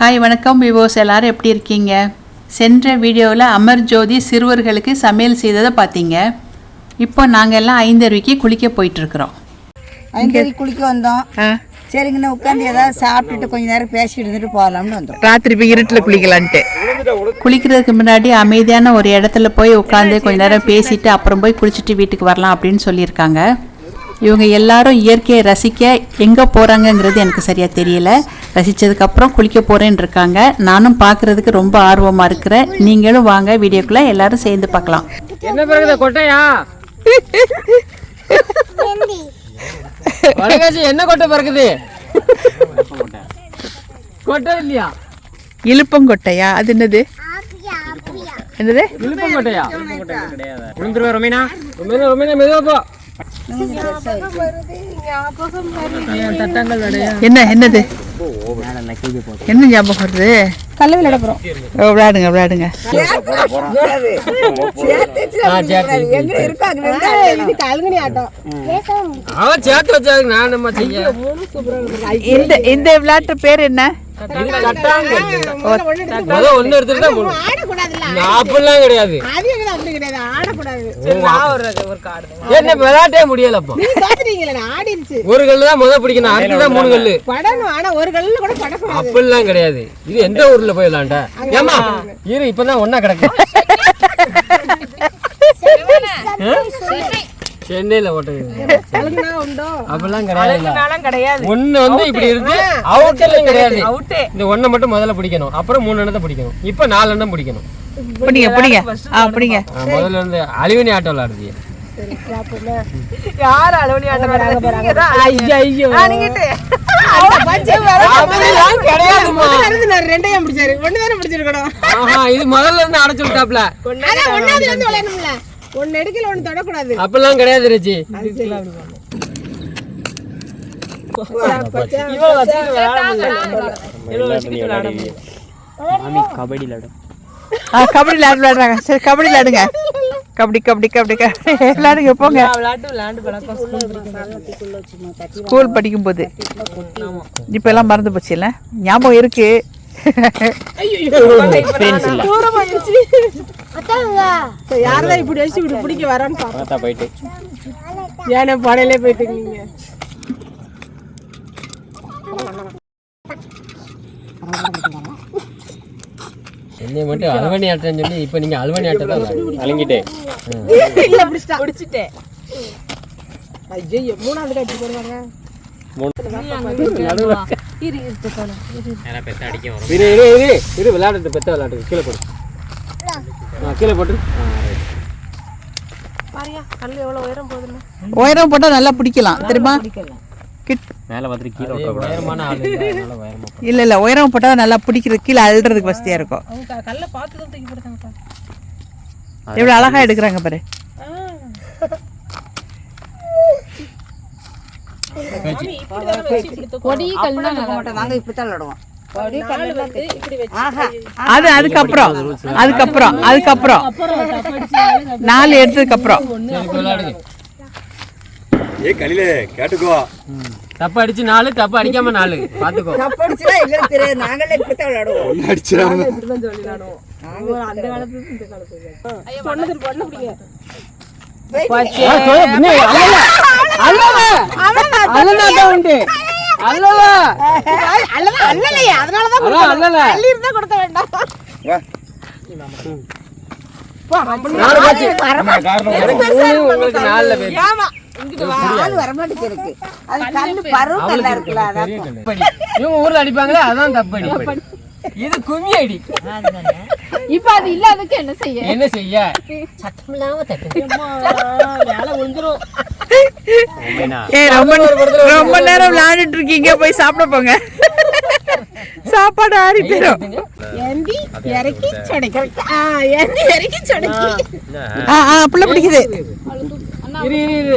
Hi வணக்கம் விவோஸ் எல்லாரும் எப்படி இருக்கீங்க? சென்ற வீடியோவில் அமர் ஜோதி சிறுவர்களுக்கு சமையல் செய்ததை பார்த்தீங்க. இப்போ நாங்கள் எல்லாம் ஐந்தருவிக்கு குளிக்க போயிட்டுருக்குறோம். அஞ்சலி குளிக்க வந்தோம். சரிங்கண்ணா உட்காந்து ஏதாவது சாப்பிட்டுட்டு கொஞ்ச நேரம் பேசிட்டு இருந்துட்டு போகலாம்னு வந்தோம். ராத்திரி போய் இருட்டில் குளிக்கலான்ட்டு. குளிக்கிறதுக்கு முன்னாடி அமைதியான ஒரு இடத்துல போய் உட்காந்து கொஞ்ச நேரம் பேசிட்டு அப்புறம் போய் குளிச்சுட்டு வீட்டுக்கு வரலாம் அப்படின்னு சொல்லியிருக்காங்க. இவங்க எல்லாரும் இயற்கையை ரசிக்க எங்கே போகிறாங்கங்கிறது எனக்கு சரியாக தெரியல. ரசித்ததுக்கப்புறம் குளிக்க போகிறேன்னு இருக்காங்க. நானும் பார்க்குறதுக்கு ரொம்ப ஆர்வமாக இருக்கிறேன். நீங்களும் வாங்க வீடியோக்குள்ளே எல்லாரும் சேர்ந்து பார்க்கலாம். என்ன பிறகுது கொட்டையா? என்ன கொட்டை பிறகுது? கொட்டை இல்லையா? இழுப்பங்கொட்டையா அது என்னது? என்னது? இழுப்பம் கொட்டையா? விழுந்துருவா ரொமீனா? ரொமீனா ரொமீனா மெதுவா போ. என்ன என்னது? என்ன ஞாபகம் வருது? கல்ல விளையாட போகிறோம் ஓ, விளையாடுங்க விளையாடுங்க. எங்க இருக்காங்க அவன் சேர்த்து வச்சாது நான் நம்ம செய்ய? இந்த இந்த விளையாட்டு பேர் என்ன? ஒண்ணு எடுத்துட்டா அப்படிலாம் கிடையாது. என்ன விளையாட்டே முடியல அப்போ. ஒரு கல்லு தான் முத பிடிக்கணும். அடுத்ததான் மூணு கல்லு. அப்படிலாம் கிடையாது. இது எந்த ஊர்ல போய் விளையாண்ட? ஏமா இரு இப்பதான் ஒண்ணா கிடக்கு. சென்னையில கிடையாது. ஒண்ணு வந்து இப்படி இருக்கு. அவுட்லாம் கிடையாது. இந்த ஒண்ணை மட்டும் முதல்ல பிடிக்கணும். அப்புறம் மூணு எண்ணத்தை பிடிக்கணும். இப்ப நாலு எண்ணம் பிடிக்கணும். பிடிங்க பிடிங்க. ஆ பிடிங்க. ஆ, முதல்ல இருந்து அழிவனி ஆட்டம் விளையாடுது அப்படிலாம் கிடையாதும்மா. ஆஹா, இது முதல்ல இருந்து அடைச்சு விட்டாப்ல. ஒன்னு எடுக்கல ஒன்னு தொடக்கூடாது. அப்படிலாம் கிடையாது ரச்சி ஆ கபடி விளையாடு. விளையாடுறாங்க. சரி கபடி விளையாடுங்க கபடி கபடி கபடி கபடி. விளையாடுங்க போங்க. ஸ்கூல் படிக்கும்போது. இப்போ எல்லாம் மறந்து போச்சு இல்லை? ஞாபகம் இருக்கு. யாரதான் இப்படி வச்சு இப்படி பிடிக்க வரான்னு பாப்போம். ஏன்னா படையிலே போயிட்டு இருக்கீங்க? என்னைய மட்டும் அழுவணி ஆட்டம் சொல்லி இப்ப நீங்க அழுவணி ஆட்டம் தான் அலங்கிட்டே இல்ல பிடிச்சிட்டா. பிடிச்சிட்டேன். ஐயோ மூணாவது காட்சி போடுவாங்க இரு இரு இரு இரு விளையாடுறது பெத்த விளையாடுறது. கீழே போடு. கீழே போட்டு. பாரியா கல் எவ்வளவு உயரம் போகுதுன்னு. உயரம் போட்டால் நல்லா பிடிக்கலாம். தெரியுமா? கிட் அதே உயரமான ஆளு இல்ல, உயரமா போடு. இல்லை இல்லை உயரம் போட்டால் நல்லா பிடிக்கிறது கீழே அழுறதுக்கு வசதியாக இருக்கும். அவங்க கல்ல பார்த்து தான் தூக்கி போடுறாங்கப்பா எவ்வளோ அழகாக எடுக்கிறாங்க பாரு. கொடி கல் நாங்க இப்படித்தான் விளையாடுவோம் இப்படி வச்சு அது அதுக்கப்புறம் அதுக்கப்புறம் அதுக்கப்புறம் நாலு எடுத்ததுக்கு அப்புறம் ஏ கலில கேட்டுக்கோ தப்பு அடிச்சு நாலு தப்பு அடிக்காம நாலு பாத்துக்கோ தப்படிச்சுனா எங்களுக்கு தெரியாது நாங்களே இப்படித்தான் விளையாடுவோம் ஒன்னு அடிச்சிடாம அந்த காலத்துல இந்த காலத்துல பொண்ணு பொண்ணு பிடிங்க ஆ, தொலை, பின்ன, அல்லவா? அல்லவா உண்டு அல்லவா? அல்லதான் அல்லலையே. அதனாலதான் அதான் அல்லல. அள்ளி இருந்தா கொடுக்க வேண்டாம். உங்களுக்கு நாலுல பேரு. ஆமா அடிப்பாங்களே அதான் தப்படி. இது கும்மி அடி. இப்ப அது இல்லாததுக்கு என்ன செய்ய? என்ன செய்ய? வேலை விழுந்துரும் ஏ ரொம்ப ரொம்ப நேரம் விளையாண்டுட்டு இருக்கீங்க போய் சாப்பிட போங்க. சாப்பாடு ஆறி போயிடும் புள்ள பிடிக்குது.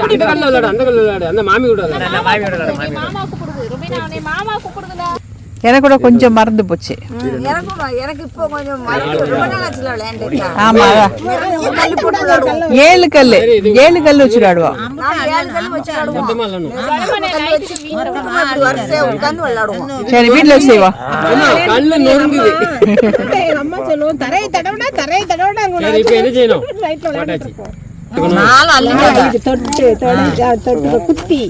அந்த கல்ல விளையாடு அந்த கல்ல விளையாடு. அந்த மாமி கூட விளையாடு. மாமா கூப்பிடுது மாமா கூப்பிடுதுல எனக்கு கூட கொஞ்சம் மறந்து போச்சு எனக்கு இப்போ கொஞ்சம் ஆமா ஏழு கல் ஏழு கல் வச்சு விளையாடுவோம் விளையாடுவோம் சரி வீட்டுல செய்வோம் அம்மா, சொல்லுவோம் தரையை தடவுனா தரையை தடவுனா சரி இப்போ என்ன செய்யணும் ரைட்ல போட்டாச்சு நாலு அள்ளி இது தொட்டு தொட்டு குத்தி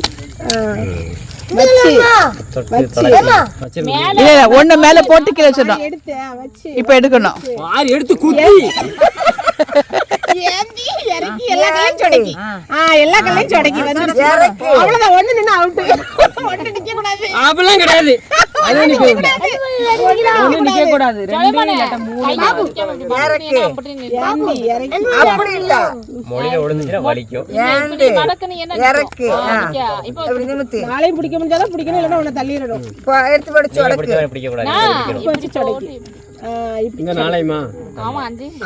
ஒண்ணு மேல போட்டு கீழே வச்சிடணும். எடுத்து ஆ, வச்சு. இப்ப எடுக்கணும். ஆறு எடுத்து குத்தி. ஏந்தி இறக்கி எல்லா கல்லையும் சொடக்கி? ஆ. எல்லா கல்லையும் சொடக்கி. வந்துருச்சு இறக்கி. அவ்வளவுதான். ஒண்ணு நின்னு அவுட் ஒண்ணு நிக்க கூடாது அப்படிலாம் கிடையாது அது நிக்க கூடாது ஒண்ணு நிக்க கூடாது ரெண்டு இல்லாட்டா மூணு இறக்கி. ஏந்தி இறக்கி? அப்படி இல்ல. வலிக்கும். இறக்கி. நிமித்து. நாளையும் பிடிக்க முடிஞ்சாதான் பிடிக்கணும் இல்லைன்னா உன்னை தள்ளிடணும். இப்போ எடுத்து படிச்சு பிடிக்க கூடாது சொடக்கி. இங்க நாளையுமா?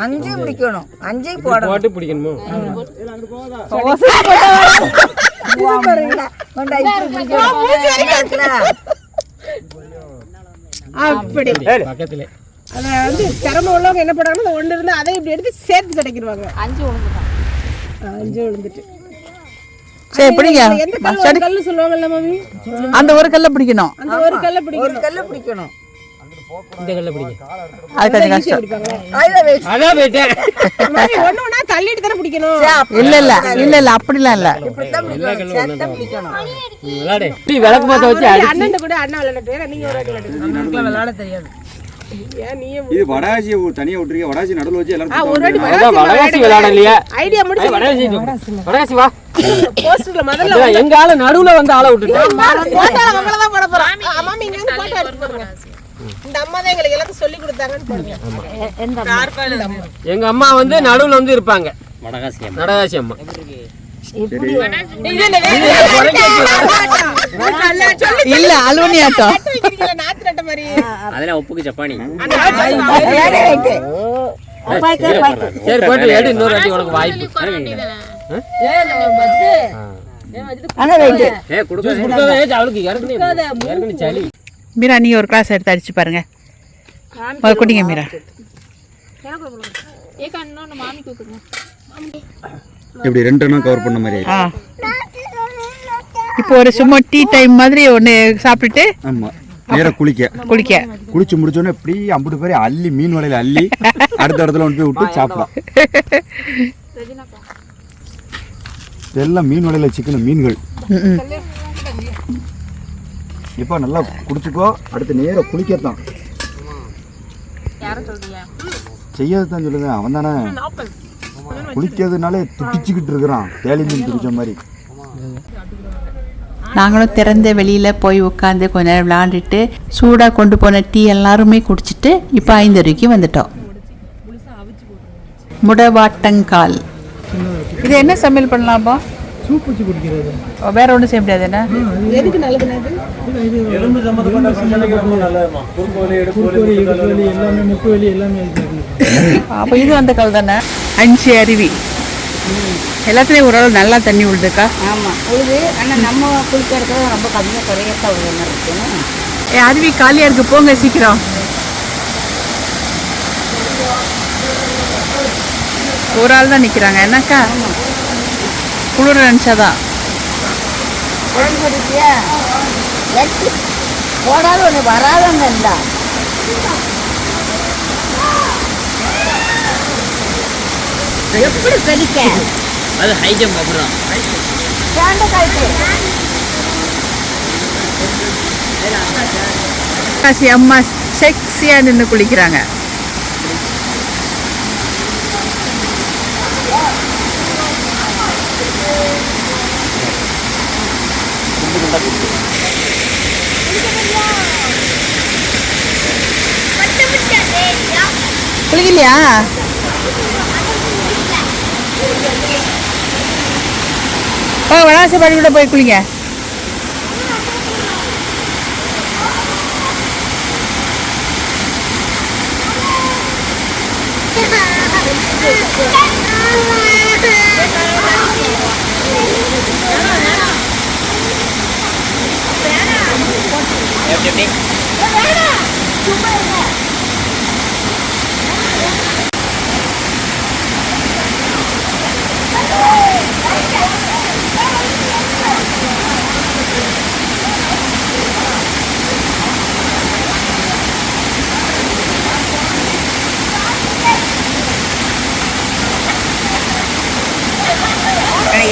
அஞ்சு பிடிக்கணும் அஞ்சு போடணும். போட்டு பிடிக்கணுமோ? அப்படி. பக்கத்துல. அத வந்து திறமை உள்ளவங்க என்ன பண்ணுவாங்கன்னா அந்த ஒண்ணு இருந்தா அதை இப்படி எடுத்து சேர்த்து சொடக்கிடுவாங்க அஞ்சு விழுந்துட்டான் அஞ்சு விழுந்துட்டு. சரி பிடிங்க. ஒரு சொல்லுவாங்கல்ல மம்மி அந்த ஒரு கல்ல பிடிக்கணும். அந்த ஒரு கல்ல ஒரு பிடிக்கணும் கல்லு பிடிக்கணும். இந்த கல்ல பிடிக்க அது கொஞ்சம் கஷ்டம். அதான் போயிட்டேன் ஒண்ணு ஒண்ணா தள்ளிட்டு தானே பிடிக்கணும். இல்ல இல்ல இல்ல இல்ல அப்படிலாம் இல்ல. விளையாடு டீ விளக்கு பார்த்த வச்சு அடி அண்ணன் கூட அண்ணா விளையாட்டு ஏன்னா நீங்க ஒரு விளையாட தெரியாது. ஏன் நீயே இது வடாசி தனியா விட்டுருக்க வடாசி நடுவில் வச்சு எல்லாரும் ஒரு வாட்டி விளையாடலையா. ஐடியா முடிச்சு வா. போஸ்டர்ல முதல்ல எங்க ஆளு நடுவுல வந்து ஆளை விட்டுட்டேன். போட்டோல உங்களை தான் போட போறோம். ஆமா நீங்க வந்து போட்டோ எடுத்து போடுங்க. இந்த அம்மா தான் எங்களுக்கு எல்லாத்தையும் சொல்லி கொடுத்தாங்கன்னு போடுங்க. எங்க அம்மா வந்து நடுவுல வந்து இருப்பாங்க. நடகாசி அம்மா. நட்ட மாதிரி. அதெல்லாம் உப்புக்கு ஜப்பானி சரி போட்டு எடு இன்னொரு வாட்டி உனக்கு வாய்ப்பு. அவளுக்கு சளி. மீரா நீங்க ஒரு கிளாஸ் எடுத்து அடிச்சு பாருங்க. குடிங்க மீரா. இப்படி ரெண்டு எண்ணம் கவர் பண்ண மாதிரி ஆ. இப்போ ஒரு சும்மா டீ டைம் மாதிரி ஒன்று சாப்பிட்டுட்டு ஆமா. நேரா குளிக்க. குளிக்க. குளிச்சு முடிச்சோடனே இப்படி அம்புட்டு பேர் அள்ளி மீன் வலையில அள்ளி அடுத்த இடத்துல கொண்டு போய் விட்டு சாப்பிடலாம். எல்லாம் மீன் வலையில சிக்கன் மீன்கள். ம், ம். இப்போ நல்லா குடிச்சுக்கோ. அடுத்து நேரா குளிக்கத்தான். செய்யறதுதான் சொல்லுங்க. அவன் தானே. குளிக்கிறதுனாலே துடிச்சுக்கிட்டு இருக்கிறான். தேலி மீன் துடிச்ச மாதிரி. நாங்களும் திறந்த வெளியில் போய் உட்காந்து கொஞ்ச நேரம் விளாண்டுட்டு சூடாக கொண்டு போன டீ எல்லாருமே குடிச்சிட்டு இப்போ ஐந்தரைக்கு வந்துட்டோம். முடவாட்டங்கால். இது என்ன சமையல் பண்ணலாம்பா சூப் வச்சு குடிக்கிறது. வேற ஒன்றும் செய்ய முடியாது என்ன? எதுக்கு நல்லது? எல்லாமே முக்கு வலி எல்லாமே அப்போ இது அந்த கால் தானே? அஞ்சு அருவி. எல்லாத்துலேயும் ஓரளவு நல்லா தண்ணி விழுதுக்கா ஆமா. உழுது ஆனா நம்ம குளிக்கிறது ரொம்ப கம்மியா குறையத்தான் உழுது என்ன இருக்குன்னு ஏ அருவி காலியாக இருக்கு போங்க சீக்கிரம். ஒரு ஆள் தான் நிற்கிறாங்க என்னக்கா? குளிர நினச்சாதான். போடாத ஒன்று இருந்தா எப்படி கடிக்க? அது ஹை ஜம்ப் காசி அம்மா செக்ஸியாக நின்று குளிக்கிறாங்க. குளிக்கலையா ஓ வளாசப்பாடி கூட போய் குளிங்க எப்படி எப்படி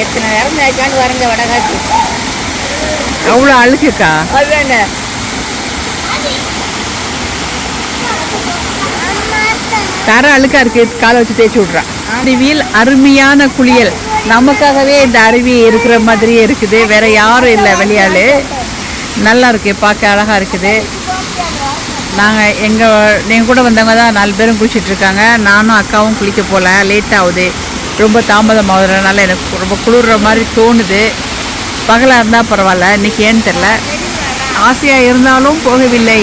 எத்தனை நேரம் தேய்க்காண்டு வரங்க வடகாச்சு அவ்வளோ அழுக்குக்கா அதுதாங்க தர அழுக்கா இருக்கு காலை வச்சு தேய்ச்சி விட்றான் அருவியில் அருமையான குளியல். நமக்காகவே இந்த அருவி இருக்கிற மாதிரியே இருக்குது. வேற யாரும் இல்லை வெளியாளு. நல்லா இருக்கு பார்க்க அழகா இருக்குது. நாங்கள் எங்கள் எங்கள் கூட வந்தவங்க தான் நாலு பேரும் குளிச்சிட்டு இருக்காங்க. நானும் அக்காவும் குளிக்க போகல லேட் ஆகுது. ரொம்ப தாமதம் ஆகுறதுனால எனக்கு ரொம்ப குளிர்ற மாதிரி தோணுது. பகலாக இருந்தால் பரவாயில்ல இன்னைக்கு ஏன்னு தெரில ஆசையாக இருந்தாலும் போகவில்லை.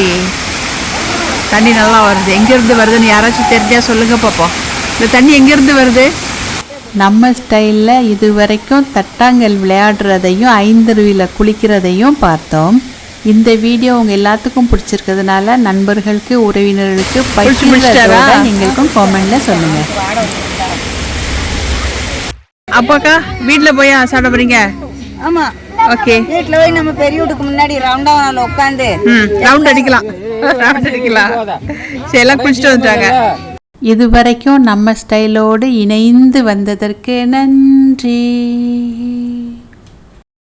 தண்ணி நல்லா வருது. எங்கேருந்து வருதுன்னு யாராச்சும் தெரிஞ்சால் சொல்லுங்க பார்ப்போம் இந்த தண்ணி எங்கேருந்து வருது? நம்ம ஸ்டைலில் இது வரைக்கும் தட்டாங்கல் விளையாடுறதையும் ஐந்தருவியில் குளிக்கிறதையும் பார்த்தோம். இந்த வீடியோ உங்கள் எல்லாத்துக்கும் பிடிச்சிருக்கிறதுனால நண்பர்களுக்கு உறவினர்களுக்கு பகிர்றதோட நீங்களுக்கும் காமெண்ட்ல சொல்லுங்கள் அப்பாக்கா வீட்டில் போய் சாப்பிட போறீங்க? ஆமா. ஓகே. வீட்டுல போய் நம்ம பெரிய வீட்டுக்கு முன்னாடி ரவுண்டா உட்காந்து ம் ரவுண்ட் அடிக்கலாம். ரவுண்ட் அடிக்கலாம். சரி எல்லாம் குளிச்சுட்டு வந்துட்டாங்க. இது வரைக்கும் நம்ம ஸ்டைலோடு இணைந்து வந்ததற்கு நன்றி.